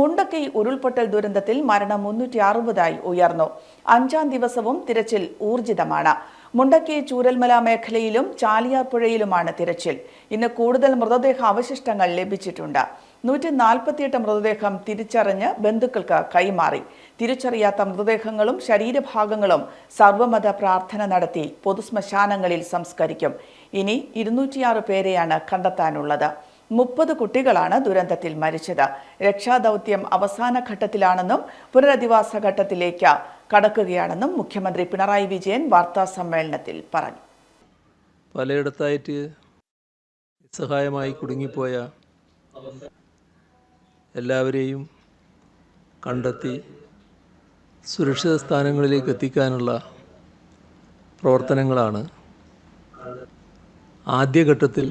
മുണ്ടക്കൈ ഉരുൾപൊട്ടൽ ദുരന്തത്തിൽ മരണം മുന്നൂറ്റി അറുപതായി ഉയർന്നു. അഞ്ചാം ദിവസവും തിരച്ചിൽ ഊർജിതമാണ്. മുണ്ടക്കൈ ചൂരൽമല മേഖലയിലും ചാലിയാർ പുഴയിലുമാണ് തിരച്ചിൽ. ഇന്ന് കൂടുതൽ മൃതദേഹ അവശിഷ്ടങ്ങൾ ലഭിച്ചിട്ടുണ്ട്. നൂറ്റി നാൽപ്പത്തിയെട്ട് മൃതദേഹം തിരിച്ചറിഞ്ഞ് ബന്ധുക്കൾക്ക് കൈമാറി. തിരിച്ചറിയാത്ത മൃതദേഹങ്ങളും ശരീരഭാഗങ്ങളും സർവമത പ്രാർത്ഥന നടത്തി പൊതുശ്മശാനങ്ങളിൽ സംസ്കരിക്കും. ഇനി ഇരുന്നൂറ്റിയാറ് പേരെയാണ് കണ്ടെത്താനുള്ളത്. മുപ്പത് കുട്ടികളാണ് ദുരന്തത്തിൽ മരിച്ചത്. രക്ഷാദൗത്യം അവസാന ഘട്ടത്തിലാണെന്നും പുനരധിവാസ ഘട്ടത്തിലേക്ക് കടക്കുകയാണെന്നും മുഖ്യമന്ത്രി പിണറായി വിജയൻ വാർത്താ സമ്മേളനത്തിൽ പറഞ്ഞു. പലയിടത്തായിട്ട് സഹായമായി കുടുങ്ങിപ്പോയ എല്ലാവരെയും കണ്ടെത്തി സുരക്ഷിത സ്ഥാനങ്ങളിലേക്ക് എത്തിക്കാനുള്ള പ്രവർത്തനങ്ങളാണ് ആദ്യഘട്ടത്തിൽ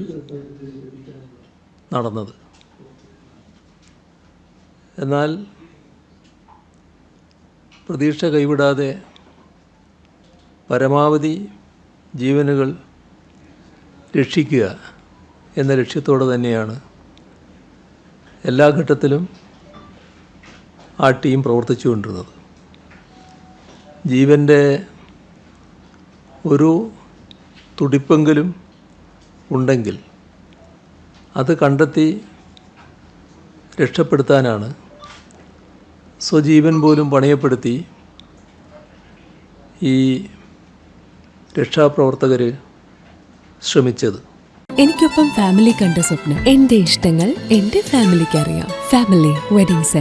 നടന്നത്. എന്നാൽ പ്രതീക്ഷ കൈവിടാതെ പരമാവധി ജീവനുകൾ രക്ഷിക്കുക എന്ന ലക്ഷ്യത്തോടെ തന്നെയാണ് എല്ലാ ഘട്ടത്തിലും ആ ടീം പ്രവർത്തിച്ചുകൊണ്ടിരുന്നത് ജീവന്റെ ഒരു തുടിപ്പെങ്കിലും ഉണ്ടെങ്കിൽ അത് കണ്ടെത്തി രക്ഷപ്പെടുത്താനാണ് സ്വജീവൻ പോലും പണയപ്പെടുത്തി ഈ രക്ഷാപ്രവർത്തകർ ശ്രമിച്ചത്. എനിക്കൊപ്പം ഫാമിലി കണ്ട സ്വപ്നം. എന്റെ ഇഷ്ടങ്ങൾ എന്റെ ഫാമിലിക്ക് അറിയാം. Family wedding centre